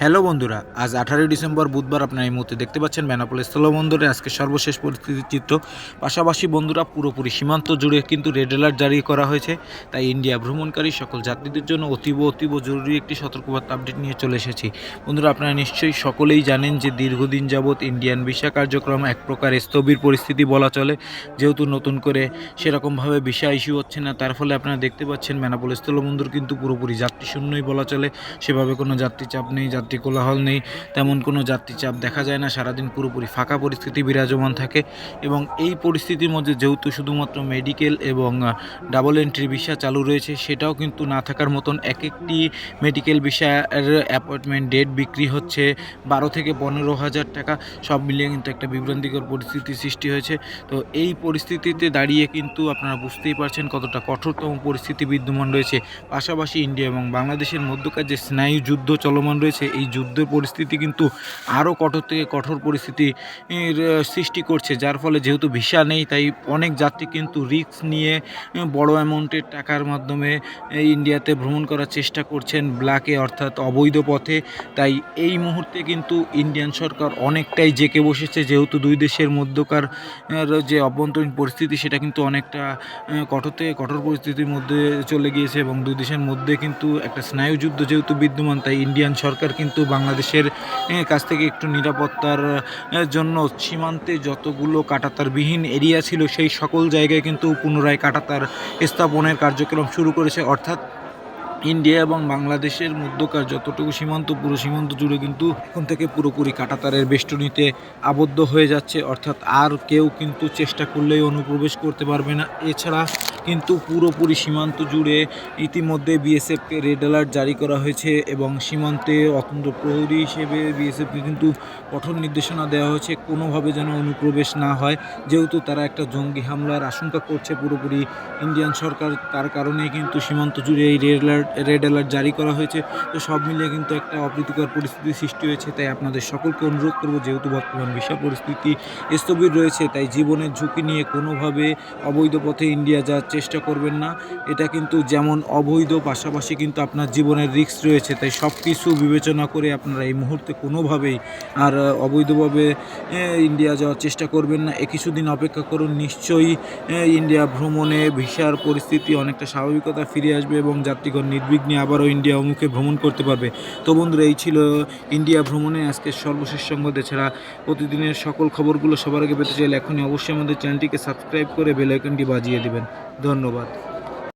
Hello বন্ধুরা, আজ আঠারোই ডিসেম্বর বুধবার আপনারা এই মুহূর্তে দেখতে পাচ্ছেন বেনাপোল স্থলবন্দরে আজকে সর্বশেষ পরিস্থিতির চিত্র। পাশাপাশি বন্ধুরা, পুরোপুরি সীমান্ত জুড়ে কিন্তু রেড অ্যালার্ট জারি করা হয়েছে। তাই ইন্ডিয়া ভ্রমণকারী সকল যাত্রীদের জন্য অতীব অতীব জরুরি একটি সতর্কবার্তা আপডেট নিয়ে চলে এসেছি। বন্ধুরা, আপনারা নিশ্চয়ই সকলেই জানেন যে দীর্ঘদিন যাবৎ ইন্ডিয়ান ভিসা কার্যক্রম এক প্রকার স্থবির পরিস্থিতি বলা চলে। যেহেতু নতুন করে সেরকমভাবে ভিসা ইস্যু হচ্ছে না, তার ফলে আপনারা দেখতে পাচ্ছেন বেনাপোল স্থলবন্দর কিন্তু পুরোপুরি যাত্রী শূন্যই বলা চলে। সেভাবে কোনো যাত্রী চাপ নেই যাত্রী কোলাহল নেই, তেমন কোনো যাত্রী চাপ দেখা যায় না, সারাদিন পুরোপুরি ফাঁকা পরিস্থিতি বিরাজমান থাকে এবং এই পরিস্থিতির মধ্যে যেহেতু শুধুমাত্র মেডিকেল এবং ডাবল এন্ট্রি ভিসা চালু রয়েছে, সেটাও কিন্তু না থাকার মতন এক একটি মেডিকেল ভিসার অ্যাপয়েন্টমেন্ট ডেট বিক্রি হচ্ছে বারো থেকে পনেরো হাজার টাকা। সব মিলিয়ে কিন্তু একটা বিভ্রান্তিকর পরিস্থিতি সৃষ্টি হয়েছে। তো এই পরিস্থিতিতে দাঁড়িয়ে কিন্তু আপনারা বুঝতেই পারছেন কতটা কঠোরতম পরিস্থিতি বিদ্যমান রয়েছে। পাশাপাশি ইন্ডিয়া এবং বাংলাদেশের মধ্যকার যে স্নায়ু যুদ্ধ চলমান রয়েছে এই যুদ্ধের পরিস্থিতি কিন্তু আরও কঠোর থেকে কঠোর পরিস্থিতি এর, সৃষ্টি করছে। যার ফলে যেহেতু ভিসা নেই তাই অনেক যাত্রী কিন্তু রিস্ক নিয়ে বড় অ্যামাউন্টের টাকার মাধ্যমে ইন্ডিয়াতে ভ্রমণ করার চেষ্টা করছেন ব্ল্যাকে অর্থাৎ অবৈধ পথে। তাই এই মুহূর্তে কিন্তু ইন্ডিয়ান সরকার অনেকটাই জেকে বসেছে যেহেতু দুই দেশের মধ্যকার যে অভ্যন্তরীণ পরিস্থিতি সেটা কিন্তু অনেকটা কঠোর থেকে কঠোর পরিস্থিতির মধ্যে চলে গিয়েছে এবং দুই দেশের মধ্যে কিন্তু একটা স্নায়ুযুদ্ধ যেহেতু বিদ্যমান তাই ইন্ডিয়ান সরকার কিন্তু বাংলাদেশের কাছ থেকে একটু নিরাপত্তার জন্য সীমান্তে যতগুলো কাটাতারবিহীন এরিয়া ছিল, সেই সকল জায়গায় কিন্তু পুনরায় কাটাতার স্থাপনের কার্যক্রম শুরু করেছে। অর্থাৎ ইন্ডিয়া এবং বাংলাদেশের মধ্যকার যতটুকু সীমান্ত, পুরো সীমান্ত জুড়ে কিন্তু এখন থেকে পুরোপুরি কাটাতারের বেষ্টনীতে আবদ্ধ হয়ে যাচ্ছে। অর্থাৎ আর কেউ কিন্তু চেষ্টা করলেই অনুপ্রবেশ করতে পারবে না। এছাড়া কিন্তু পুরোপুরি সীমান্ত জুড়ে ইতিমধ্যে বিএসএফকে রেড অ্যালার্ট জারি করা হয়েছে এবং সীমান্তে অত্যন্ত প্রহরী হিসেবে বিএসএফকে কিন্তু কঠোর নির্দেশনা দেওয়া হয়েছে। কোনোভাবে যেন অনুপ্রবেশ না হয়। যেহেতু তারা একটা জঙ্গি হামলার আশঙ্কা করছে পুরোপুরি ইন্ডিয়ান সরকার, তার কারণে কিন্তু সীমান্ত জুড়ে এই রেড অ্যালার্ট রেড অ্যালার্ট জারি করা হয়েছে। তো সব মিলিয়ে কিন্তু একটা অপ্রীতিকর পরিস্থিতি সৃষ্টি হয়েছে, তাই আপনাদের সকলকে অনুরোধ করব, যেহেতু বর্তমান ভিসা পরিস্থিতি স্থবির রয়েছে, তাই জীবনের ঝুঁকি নিয়ে কোনোভাবে অবৈধ পথে ইন্ডিয়া যাওয়ার চেষ্টা করবেন না। এটা কিন্তু যেমন অবৈধ, পাশাপাশি কিন্তু আপনার জীবনের রিস্ক রয়েছে। তাই সব কিছু বিবেচনা করে আপনারা এই মুহূর্তে কোনোভাবেই আর অবৈধভাবে ইন্ডিয়া যাওয়ার চেষ্টা করবেন না। এ কিছুদিন অপেক্ষা করুন, নিশ্চয়ই ইন্ডিয়া ভ্রমণে ভিসার পরিস্থিতি অনেকটা স্বাভাবিকতা ফিরে আসবে এবং যাত্রীগণ নির্বিঘ্নে আবারও ইন্ডিয়া অমুখে ভ্রমণ করতে পারবে। তো বন্ধুরা, এই ছিল ইন্ডিয়া ভ্রমণে আজকের সর্বশেষ সংবাদ। এছাড়া প্রতিদিনের সকল খবরগুলো সবার আগে পেতে চাইলে এখনই অবশ্যই আমাদের চ্যানেলটিকে সাবস্ক্রাইব করে বেল আইকনটি বাজিয়ে দেবেন। ধন্যবাদ।